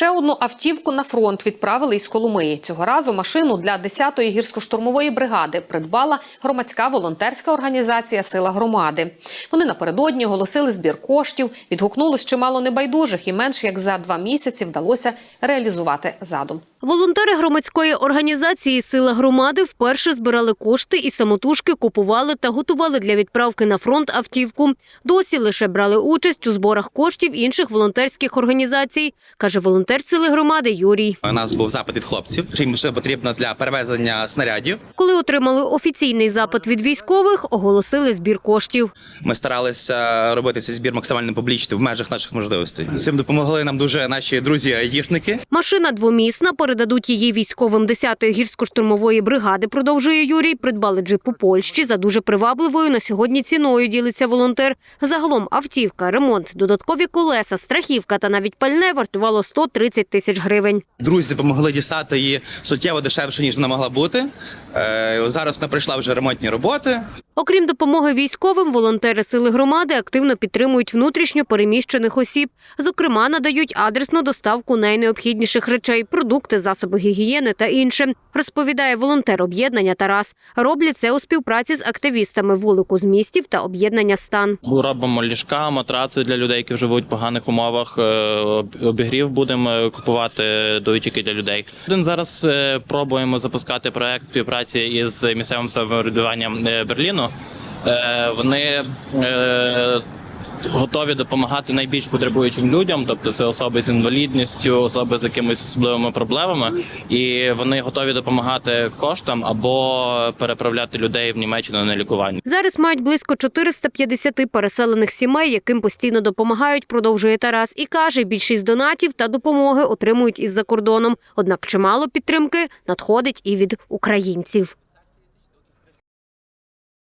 Ще одну автівку на фронт відправили із Коломиї. Цього разу машину для 10-ї гірсько-штурмової бригади придбала громадська волонтерська організація Сила громади. Вони напередодні оголосили збір коштів, відгукнулось чимало небайдужих, і менш як за два місяці вдалося реалізувати задум. Волонтери громадської організації Сила громади вперше збирали кошти і самотужки купували та готували для відправки на фронт автівку. Досі лише брали участь у зборах коштів інших волонтерських організацій, каже волонтер Сили громади Юрій. У нас був запит від хлопців, що їм ще потрібно для перевезення снарядів. Коли отримали офіційний запит від військових, оголосили збір коштів. Ми старалися робити цей збір максимально публічно в межах наших можливостей. Цим допомогли нам дуже наші друзі аїшники. Машина двомісна, передадуть її військовим 10-ї гірсько-штурмової бригади, продовжує Юрій. Придбали джип у Польщі за дуже привабливою на сьогодні ціною, ділиться волонтер. Загалом автівка, ремонт, додаткові колеса, страхівка та навіть пальне вартувало 130 тисяч гривень. Друзі допомогли дістати її суттєво дешевше, ніж вона могла бути. Е, Зараз вона прийшла вже ремонтні роботи. Окрім допомоги військовим, волонтери сили громади активно підтримують внутрішньо переміщених осіб. Зокрема, надають адресну доставку найнеобхідніших речей, продукти, засоби гігієни та інше. Розповідає волонтер об'єднання Тарас. Роблять це у співпраці з активістами вулику з містів та об'єднання стан. Робимо ліжка, матраци для людей, які живуть в поганих умовах. е, Обігрів будемо купувати дойчики для людей. Один зараз е, пробуємо запускати проект співпраці із місцевим самоврядуванням е, Берліну. Е, Вони е, готові допомагати найбільш потребуючим людям, тобто це особи з інвалідністю, особи з якимись особливими проблемами, і вони готові допомагати коштом або переправляти людей в Німеччину на лікування. Зараз мають близько 450 переселених сімей, яким постійно допомагають, продовжує Тарас. І каже, більшість донатів та допомоги отримують із-за кордоном. Однак чимало підтримки надходить і від українців.